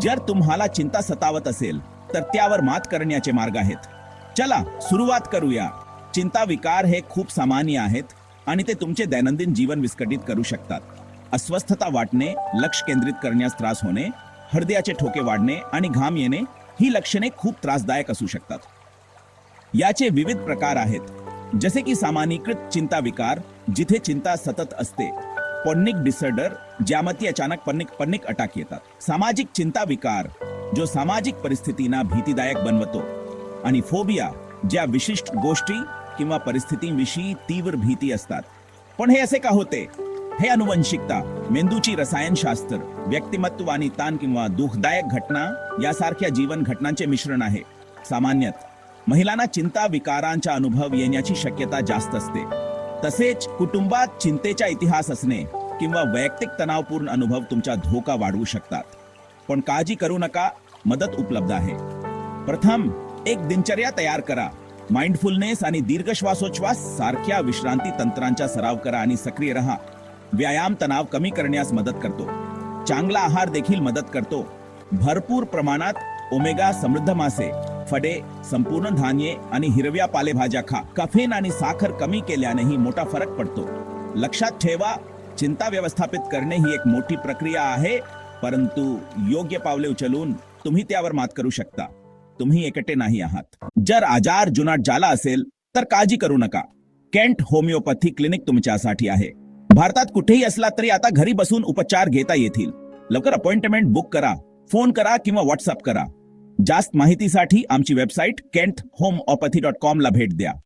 जर तुम्हाला चिंता सतावत असेल तर त्यावर मात करण्याचे मार्ग आहेत. चला सुरुवात करूया. चिंता विकार हे खूप सामान्य आहेत आणि ते तुमचे दैनंदिन जीवन विस्कटित करू शकतात. अस्वस्थता वाटणे लक्ष केंद्रित करण्यास त्रास होणे हृदयाचे ठोके वाढणे आणि घाम येणे ही लक्षणे खूप त्रासदायक असू शकतात. याचे विविध प्रकार आहेत. जसे की सामान्यीकृत चिंता विकार जिथे चिंता सतत असते पॉनिक डिसऑर्डर ज्यामध्ये अचानक पनिक पनिक अटॅक येतात. सामाजिक चिंता विकार जो सामाजिक परिस्थितींना भीतीदायक बनवतो. आणि फोबिया ज्या विशिष्ट गोष्टी किंवा परिस्थितीविषयी तीव्र भीती असतात. पण हे असे का होते? हे अनुवंशिकता मेंदूची रसायनशास्त्र व्यक्तिमत्व आणि ताण किंवा दुःखदायक घटना यासारख्या जीवन घटनांचे मिश्रण आहे. सामान्यतः महिलांना चिंता विकारांचा अनुभव येण्याची शक्यता जास्त असते. तसेच कुटुंबात चिंतेचा इतिहास असणे किंवा वैयक्तिक तणावपूर्ण अनुभव तुमचा धोका वाढवू शकतात. पण काळजी करू नका मदत उपलब्ध आहे. प्रथम एक दिनचर्या तयार करा. माइंडफुलनेस आणि दीर्घ श्वासोच्छ्वास सारख्या विश्रांती तंत्रांचा सराव करा आणि सक्रिय रहा. व्यायाम तणाव कमी करण्यास मदत करतो. चांगला आहार देखील मदत करतो. भरपूर प्रमाणात ओमेगा समृद्ध मासे फडे संपूर्ण धान्ये आणि हिरव्या पालेभाज्या खा. कफेन आणि साखर कमी केल्यानेही मोठा फरक पडतो. लक्षात ठेवा चिंता व्यवस्थापित करणे ही एक मोठी प्रक्रिया आहे परंतु योग्य पावले उचलून तुम्ही त्यावर मात करू शकता. तुम्ही एकटे नाही आहात. जर आजार जुनाट झाला असेल तर काळजी करू नका. केंट होमिओपॅथी क्लिनिक तुमच्यासाठी आहे. भारतात कुठेही असला तरी आता घरी बसून उपचार घेता येतील. लवकर अपॉइंटमेंट बुक करा फोन करा किंवा व्हॉट्सअप करा. जास्त माहितीसाठी आमची website Kent home dot com ला भेट द्या.